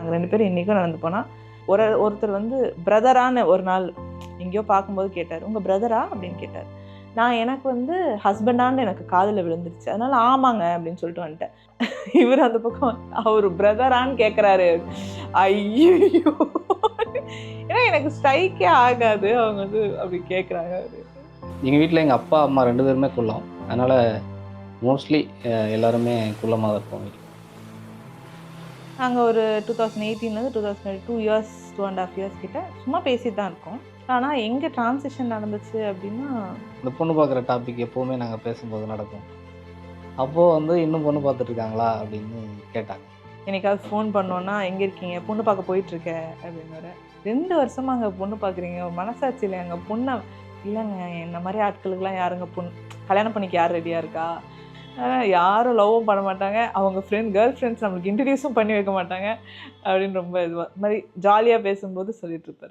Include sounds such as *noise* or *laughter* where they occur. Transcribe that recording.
நாங்கள் ரெண்டு பேரும் இன்றைக்கும் நடந்து போனால் ஒரு ஒருத்தர் வந்து பிரதரான்னு ஒரு நாள் எங்கேயோ பார்க்கும்போது கேட்டார். உங்கள் பிரதரா? அப்படின்னு கேட்டார். நான் எனக்கு வந்து ஹஸ்பண்டான்னு எனக்கு காதில் விழுந்துருச்சு. அதனால் ஆமாங்க அப்படின்னு சொல்லிட்டு வந்துட்டேன். *laughs* இவர் அந்த பக்கம் அவர் பிரதரான்னு கேட்குறாரு ஐயோ ஏன்னா எனக்கு ஸ்ட்ரைக்கே ஆகாது. அவங்க வந்து அப்படி கேட்குறாங்க எங்கள் வீட்டில் எங்கள் அப்பா அம்மா ரெண்டு பேருமே குள்ளம். அதனால் மோஸ்ட்லி எல்லாருமே குள்ளமாக தான் இருப்போம் நாங்கள் ஒரு two thousand எயிட்டீன்லேருந்து two thousand two years two and half years கிட்ட சும்மா பேசிட்டு தான் இருக்கோம். ஆனால் எங்கே டிரான்சிஷன் நடந்துச்சு அப்படின்னா இந்த பொண்ணு பார்க்குற டாபிக் எப்போவுமே நாங்கள் பேசும்போது நடக்கும். அப்போது வந்து இன்னும் பொண்ணு பார்த்துட்டு இருக்காங்களா அப்படின்னு கேட்டாங்க. என்னைக்காவது ஃபோன் பண்ணோன்னா எங்கே இருக்கீங்க? பொண்ணு பார்க்க போயிட்டுருக்க. அப்படின்னு வர ரெண்டு வருஷமா அங்கே பொண்ணு பார்க்குறீங்க. மனசாட்சி இல்லை அங்கே பொண்ணை இல்லைங்க என்ன மாதிரி ஆட்களுக்கெல்லாம் யாருங்க பொண்ணு? கல்யாணம் பண்ணிக்க யார் ரெடியாக இருக்கா? ஆனால் யாரும் லவ்வும் பண்ண மாட்டாங்க அவங்க ஃப்ரெண்ட் கேர்ள் ஃப்ரெண்ட்ஸ் நம்மளுக்கு இன்ட்ரடியூஸும் பண்ணி வைக்க மாட்டாங்க. அப்படின்னு ரொம்ப இதுவாக மாதிரி ஜாலியாக பேசும்போது சொல்லிட்டு இருப்பாரு.